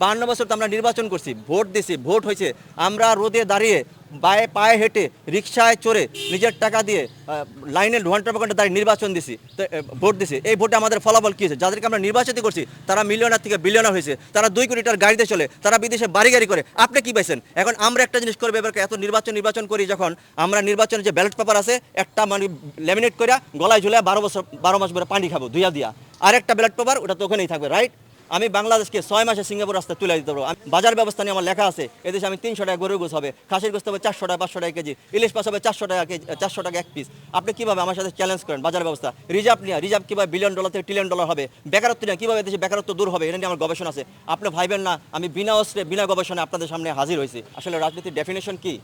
বাহান্ন বছর তো আমরা নির্বাচন করছি, ভোট দিছি, ভোট হয়েছে। আমরা রোদে দাঁড়িয়ে পায়ে পায়ে হেঁটে রিক্সায় চড়ে নিজের টাকা দিয়ে লাইনে ঘণ্টা পর ঘণ্টা দাঁড়িয়ে নির্বাচন দিছি ভোট দিছি। এই ভোটে আমাদের ফলাফল কী হয়েছে? যাদেরকে আমরা নির্বাচিত করছি, তারা মিলিয়নার থেকে বিলিয়নার হয়েছে, তারা দুই কোটি টাকার গাড়িতে চলে, তারা বিদেশে বাড়ি গাড়ি করে। আপনি কি পাইছেন? এখন আমরা একটা জিনিস করব এবার এত নির্বাচন নির্বাচন করি যখন আমরা নির্বাচনের যে ব্যালট পেপার আছে, একটা মানে ল্যামিনেট করে গলায় ঝুলে বারো বছর, বারো মাস ধরে পানি খাব দুইয়া দিয়া। আর একটা ব্যালট পেপার ওটা তো ওখানেই থাকবে রাইট আমি বাংলাদেশকে ছয় মাসে সিঙ্গাপুর রাস্তায় তুলে দিতে পারব। বাজার ব্যবস্থা নিয়ে আমার লেখা আছে, এদেশে আমি তিনশো টাকা গরুর গোছ হবে, খাসির গোস্ত হবে চারশো টাকা, পাঁচশো টাকা কেজি, ইলিশ পাস হবে চারশো টাকা চারশো টাকা এক পিস আপনি কীভাবে আমার সাথে চ্যালেঞ্জ করেন বাজার ব্যবস্থা? রিজার্ভ নিয়ে, রিজার্ভ কীভাবে বিলিয়ন ডলার থেকে ট্রিলিয়ন ডলার হবে? বেকারত্ব নিয়ে, কীভাবে দেশে বেকারত্ব দূর হবে? এটা নিয়ে আমার গবেষণা আছে। আপনি ভাইবেন না, আমি বিনা অস্ত্রে, বিনা গবেষণায় আপনাদের সামনে হাজির হয়েছি। আসলে রাজনীতির ডেফিনেশন কি?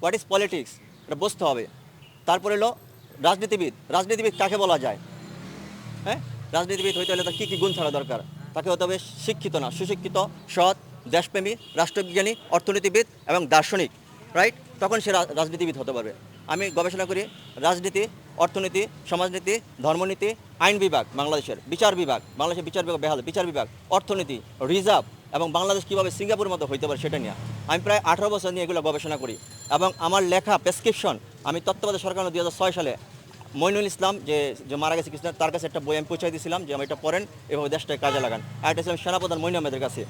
হোয়াট ইজ পলিটিক্স এটা বুঝতে হবে। তারপরে হলো রাজনীতিবিদ। রাজনীতিবিদ কাকে বলা যায়? হ্যাঁ? রাজনীতিবিদ হইতে হলে তার কী কী গুণ থাকা দরকার? তাকে হতে হবে শিক্ষিত না, সুশিক্ষিত, সৎ, দেশপ্রেমী, রাষ্ট্রবিজ্ঞানী, অর্থনীতিবিদ এবং দার্শনিক রাইট তখন সে রাজনীতিবিদ হতে পারবে। আমি গবেষণা করি, রাজনীতি, অর্থনীতি, সমাজনীতি, ধর্মনীতি, আইন বিভাগ বাংলাদেশের, বিচার বিভাগ, বাংলাদেশের বিচার বিভাগ, বেহাল, বিচার বিভাগ, অর্থনীতি, রিজার্ভ এবং বাংলাদেশ কীভাবে সিঙ্গাপুরের মতো হইতে পারে সেটা নিয়ে। আমি প্রায় আঠারো বছর নিয়ে এগুলো গবেষণা করি এবং আমার লেখা, প্রেসক্রিপশন আমি তত্ত্বাবধায়ক সরকার দু হাজার ছয় সালে মইনুল ইসলাম যে যে মারা গেছে কৃষ্ণ তার কাছে একটা বই আমি পৌঁছাই দিয়েছিলাম যে আমি এটা পড়েন, এভাবে দেশটাকে কাজে লাগান। আর একটা ছিলাম সেনাপ্রধান মইনু আহমেদের কাছে।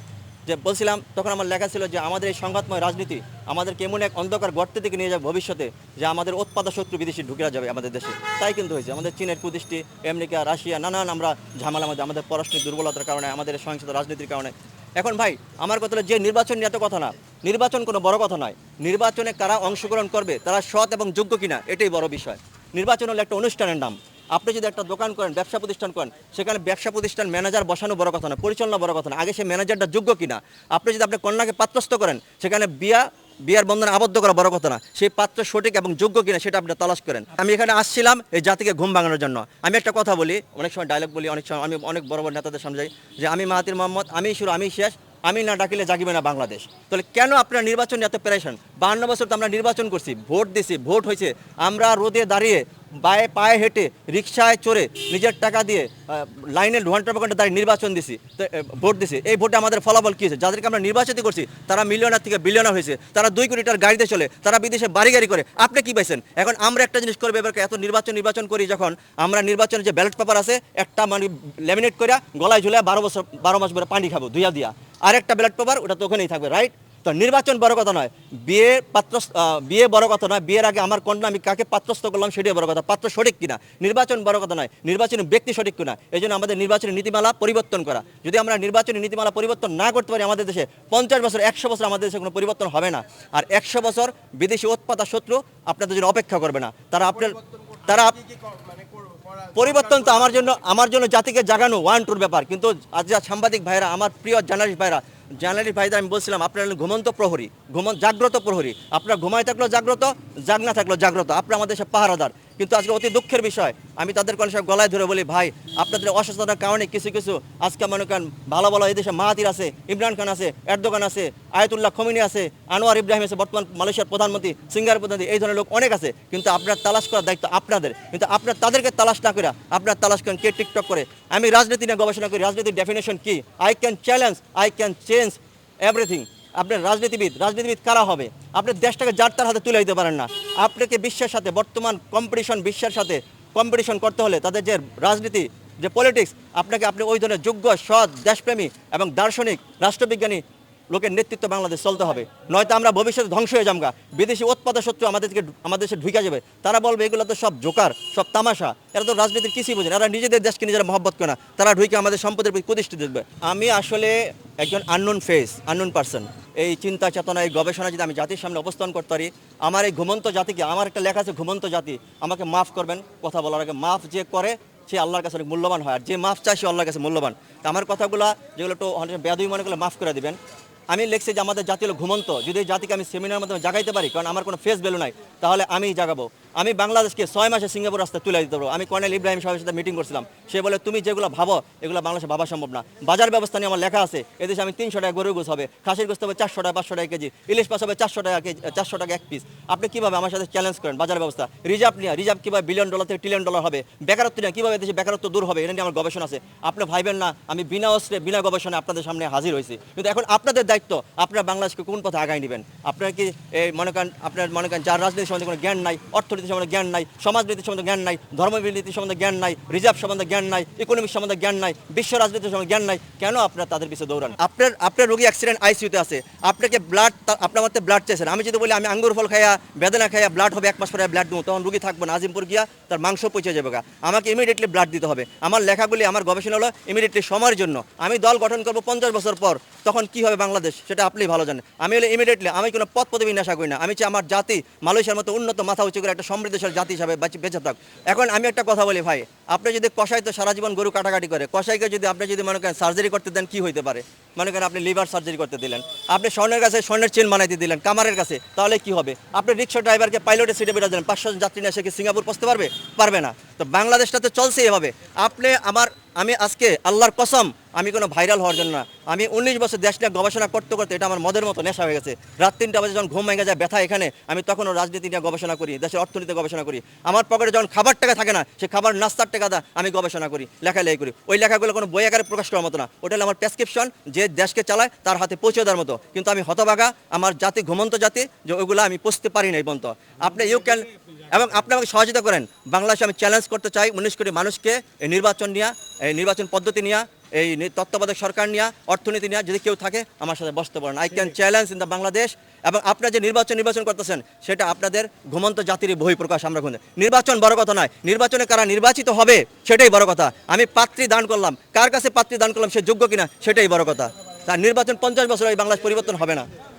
যে বলছিলাম, তখন আমার লেখা ছিল যে, আমাদের এই সংঘাতময় রাজনীতি আমাদেরকে এমন এক অন্ধকার গর্তে থেকে নিয়ে যাবে ভবিষ্যতে, যে আমাদের উৎপাদক শত্রু বিদেশি ঢুকে যাবে আমাদের দেশে। তাই কিন্তু হয়েছে। আমাদের চীনের কুদৃষ্টি আমেরিকা, রাশিয়া, নানান আমরা ঝামেলা আমাদের আমাদের পররাষ্ট্র দুর্বলতার কারণে, আমাদের সহিংসত রাজনীতির কারণে। এখন ভাই, আমার কথা হলো যে, নির্বাচন নিয়ে এত কথা না। নির্বাচন কোনো বড় কথা নয়। নির্বাচনে কারা অংশগ্রহণ করবে, তারা সৎ এবং যোগ্য কিনা, এটাই বড় বিষয়। নির্বাচন হলো একটা অনুষ্ঠানের নাম। আপনি যদি একটা দোকান করেন, ব্যবসা প্রতিষ্ঠান করেন, সেখানে ব্যবসা প্রতিষ্ঠান ম্যানেজার বসানো বড় কথা না, পরিচালনা বড় কথা না। আগে সেই ম্যানেজারটা যোগ্য কিনা? আপনি যদি আপনার কন্যাকে পাত্রস্থ করেন, সেখানে বিয়া, বিয়ার বন্ধনে আবদ্ধ করা বড় কথা না। সেই পাত্র সঠিক এবং যোগ্য কিনা সেটা আপনি তালাশ করেন। আমি এখানে আসছিলাম এই জাতিকে ঘুম ভাঙানোর জন্য। আমি একটা কথা বলি, অনেক সময় ডায়লগ বলি, অনেক সময় আমি অনেক বড় বড় নেতাদের সামনে যাই, যে আমি মাহাতির মোহাম্মদ আমি শুরু আমি শেষ। আমি না ডাকিলে জাগিবে না বাংলাদেশ। তাহলে কেন আপনার নির্বাচন এত প্রেশন বাহান্ন বছর তো আমরা নির্বাচন করছি, ভোট দিছি, ভোট হয়েছে আমরা রোদে দাঁড়িয়ে পায়ে পায়ে হেঁটে রিক্সায় চড়ে নিজের টাকা দিয়ে লাইনে ঘণ্টা ঘণ্টা দাঁড়িয়ে নির্বাচন দিছি ভোট দিছি। এই ভোটে আমাদের ফলাফল কী হয়েছে? যাদেরকে আমরা নির্বাচিত করছি, তারা মিলিয়নার থেকে বিলিয়নার হয়েছে, তারা দুই কোটি টাকার গাড়িতে চলে, তারা বিদেশে বাড়ি গাড়ি করে, আপনি কি পাইছেন? এখন আমরা একটা জিনিস করব এবার এত নির্বাচন নির্বাচন করি যখন আমরা নির্বাচনের যে ব্যালট পেপার আছে, একটা মানে ল্যামিনেট করে গলায় ঝুলে বারো বছর, বারো মাস ধরে পানি খাব দুইয়া দিয়া। আর একটা ব্যালট পেপার ওটা তো ওখানেই থাকবে রাইট তো নির্বাচন বড় কথা নয়। বিয়ে পাত্র বিয়ে বড় কথা নয়। বিয়ের আগে আমার কন্যা, আমি কাকে পাত্রস্থ করলাম সেটাই বড় কথা। পাত্র সঠিক কিনা? নির্বাচন বড় কথা নয়। নির্বাচনী ব্যক্তি সঠিক কিনা? এই জন্য আমাদের নির্বাচনী নীতিমালা পরিবর্তন করা। যদি আমরা নির্বাচনী নীতিমালা পরিবর্তন না করতে পারি আমাদের দেশে, পঞ্চাশ বছর, একশো বছর আমাদের দেশে কোনো পরিবর্তন হবে না। আর একশো বছর বিদেশি উৎপাদক শত্রু আপনাদের জন্য অপেক্ষা করবে না। তারা আপনার, তারা পরিবর্তন তো আমার জন্য আমার জন্য জাতিকে জাগানো ওয়ান টুর ব্যাপার। কিন্তু আজ যা সাংবাদিক ভাইরা, আমার প্রিয় জার্নালিস্ট ভাইরা জার্নালিস্ট ভাইদের আমি বলছিলাম, আপনারা ঘুমন্ত প্রহরী ঘুমন জাগ্রত প্রহরী। আপনার ঘুমায় থাকল জাগ্রত, জাগ না থাকল জাগ্রত। আপনার আমাদের সব পাহারাদার। কিন্তু আজকে অতি দুঃখের বিষয়। আমি তাদের কোনো সব গলায় ধরে বলি, ভাই, আপনাদের অসচেতনার কারণে কিছু কিছু, আজকে মনে করেন ভালো ভালো এই দেশে মাহাতির আছে, ইমরান খান আছে, এরদোগান আছে, আয়তুল্লাহ খমিনি আছে, আনোয়ার ইব্রাহিম আছে, বর্তমান মালয়েশিয়ার প্রধানমন্ত্রী সিঙ্গার প্রধানমন্ত্রী, এই ধরনের লোক অনেক আছে। কিন্তু আপনার তালাশ করার দায়িত্ব আপনাদের। কিন্তু আপনার তাদেরকে তালাশ না করে, আপনার তালাশ করেন কে টিকটক করে। আমি রাজনীতি নিয়ে গবেষণা করি, রাজনীতির ডেফিনেশন কি? I can challenge I can change everything আপনার রাজনীতিবিদ রাজনীতিবিদ কারা হবে? আপনার দেশটাকে যার তার হাতে তুলে দিতে পারেন না। আপনাকে বিশ্বের সাথে, বর্তমান কম্পিটিশন বিশ্বের সাথে কম্পিটিশন করতে হলে তাদের যে রাজনীতি, যে পলিটিক্স আপনাকে আপনি ওই ধরনের যোগ্য, সৎ, দেশপ্রেমী এবং দার্শনিক, রাষ্ট্রবিজ্ঞানী লোকের নেতৃত্ব বাংলাদেশ চলতে হবে। নয়তো আমরা ভবিষ্যতে ধ্বংস হয়ে যামগা। বিদেশি উৎপাদক শত্রু আমাদের থেকে আমাদের দেশে ঢুকে যাবে। তারা বলবে, এগুলো তো সব জোকার, সব তামাশা। এরা তো রাজনীতির কিছুই বোঝে এরা নিজেদের দেশকে নিজেরা মহব্বত করে না। তারা ঢুকে আমাদের সম্পদের প্রতি প্রতিষ্ঠিত দেখবে। আমি আসলে একজন আননোন ফেস আননোন পার্সন এই চিন্তা, চেতনা, এই গবেষণা যদি আমি জাতির সামনে অবস্থান করতে পারি, আমার এই ঘুমন্ত জাতিকে, আমার একটা লেখা আছে, ঘুমন্ত জাতি আমাকে মাফ করবেন। কথা বলার আগে মাফ যে করে, সে আল্লাহর কাছে অনেক মূল্যবান হয়। আর যে মাফ চায়, সে আল্লাহর কাছে মূল্যবান। আমার কথাগুলো, যেগুলো একটু অনেক বেদবি মনে করলে মাফ করে দিবেন। আমি লিখছি যে আমাদের জাতি হলো ঘুমন্ত। যদি জাতিকে আমি সেমিনার মাধ্যমে জাগাইতে পারি, কারণ আমার কোনো ফেস ভ্যালু নাই, তাহলে আমি জাগাবো। আমি বাংলাদেশকে ছয় মাসে সিঙ্গাপুর রাস্তায় তুলে দিতে পারব। আমি কর্নেল ইব্রাহিম সাহেবের সাথে মিটিং করছিলাম। সে বলে, তুমি যেগুলো ভাবো, এগুলো বাংলাদেশে ভাবা সম্ভব না। বাজার ব্যবস্থা নিয়ে আমার লেখা আছে, এদেশে আমি তিনশো টাকা গরুর গোস হবে, খাসির গোস্ত হবে চারশো টাকা, পাঁচশো টাকা কেজি, ইলিশ মাছ হবে চারশো টাকা কেজি, চারশো টাকা এক পিস আপনি কীভাবে আমার সাথে চ্যালেঞ্জ করেন বাজার ব্যবস্থা? রিজার্ভ নিয়ে, রিজার্ভ কীভাবে বিলিয়ন ডলার থেকে ট্রিলিয়ন ডলার হবে? বেকারত্ব নিয়ে কীভাবে দেশে বেকারত্ব দূর হবে? এটা নিয়ে আমার গবেষণা আছে। আপনি ভাইবেন না, আমি বিনা অস্ত্রে, বিনা গবেষণায় আপনাদের সামনে হাজির হয়েছি। কিন্তু এখন আপনাদের দায়িত্ব, আপনারা বাংলাদেশকে কোন পথে আগায় নেবেন? আপনারা কি মনে করেন, আপনার মনে করেন যার রাজনীতি সম্বন্ধে কোনো জ্ঞান নাই, অর্থনীতি সম্বন্ধে জ্ঞান নাই সমাজনীতি সম্বন্ধে জ্ঞান নাই ধর্মনীতি সম্বন্ধে জ্ঞান নাই, রিজার্ভ সম্বন্ধে জ্ঞান নাই ইকোনমিক সম্বন্ধে জ্ঞান নাই, বিশ্ব রাজনীতির সম্বন্ধে জ্ঞান নাই, কেন আপনার তাদের পিছিয়ে দৌড়ান? আপনার আপনার রোগী অ্যাক্সিডেন্ট আইসিইউতে আছে, আপনাকে ব্লাড আপনার মধ্যে ব্লাড চেয়েছেন। আমি যদি বলি আমি আঙ্গুর ফল খাইয়া, বেদনা খাইয়া ব্লাড হবে, এক মাস পরে ব্লাড দেবো, তখন রুগী থাকব না, আজিমপুর গিয়া তার মাংস পচে যাবে আমাকে ইমিডিয়েটলি ব্লাড দিতে হবে। আমার লেখাগুলি, আমার গবেষণা হলো ইমিডিয়েটলি সময়ের জন্য। আমি দল গঠন করব পঞ্চাশ বছর পর। তখন কি হবে বাংলাদেশ? সেটা আপনি ভালো জানেন। আমি হলে ইমিডিয়েটলি আমি কোনো পদ পদবি নেশা করি না। আমি চাই আমার জাতি মালয়েশিয়ার মতো উন্নত, মাথা উঁচু করে একটা সমৃদ্ধশালী জাতি হিসাবে বেঁচে থাক। এখন আমি একটা কথা বলি ভাই, আপনি যদি কষাই তো সারা জীবন গরু কাটাকাটি করে কষাইকে যদি আপনি যদি মনে করেন সার্জারি করতে দেন, কি হইতে পারে? মনে করেন আপনি লিভার সার্জারি করতে দিলেন। আপনি স্বর্ণের কাছে স্বর্ণের চেন বানাইতে দিলেন, কামারের কাছে, তাহলে কি হবে? আপনি রিক্সা ড্রাইভারকে পাইলটের সিটে বেরো দিলেন, পাঁচশো যাত্রী নিয়ে সে কি সিঙ্গাপুর পৌঁছতে পারবে? পারবে না। তো বাংলাদেশটা তো চলছে এভাবে। আপনি আমার, আমি আজকে আল্লাহর কসম আমি কোনো ভাইরাল হওয়ার জন্য না। আমি উনিশ বছর দেশ নিয়ে গবেষণা করতে করতে এটা আমার মদের মতো নেশা হয়ে গেছে। রাত তিনটা বাজে যখন ঘুম ভেঙে যায়, ব্যথা এখানে, আমি তখনও রাজনীতি নিয়ে গবেষণা করি, দেশের অর্থনীতি গবেষণা করি। আমার পকেটে যখন খাবার টাকা থাকে না সে খাবার নাস্তার টাকা দা আমি গবেষণা করি, লেখালেখি করি। ওই লেখাগুলো কোনো বই আকারে প্রকাশ করার মতো না। ওটা হলো আমার প্রেসক্রিপশন যে দেশকে চালায় তার হাতে পৌঁছে দেওয়ার মতো। কিন্তু আমি হতভাগা, আমার জাতি ঘুমন্ত জাতি, যে ওইগুলো আমি পুষতে পারি না এই পর্যন্ত। আপনি ইউ ক্যান এবং আপনি আমাকে সহযোগিতা করেন। বাংলাদেশে আমি চ্যালেঞ্জ করতে চাই, উনিশ কোটি মানুষকে এই নির্বাচন নিয়ে, এই নির্বাচন পদ্ধতি নিয়ে। এই তত্ত্বাবধায়ক সরকার নিয়ে অর্থনীতি নিয়ে যদি কেউ থাকে আমার সাথে বসতে পারেন। I can challenge in the Bangladesh এবং আপনারা যে নির্বাচন নির্বাচন করতেছেন সেটা আপনাদের ঘুমন্ত জাতির বহি প্রকাশ আমরা খুঁজে নির্বাচন বড় কথা নয়। নির্বাচনে কারা নির্বাচিত হবে সেটাই বড় কথা। আমি পাত্রী দান করলাম। কার কাছে পাত্রী দান করলাম সে যোগ্য কিনা সেটাই বড় কথা। তার নির্বাচন পঞ্চাশ বছর এই বাংলাদেশ পরিবর্তন হবে না।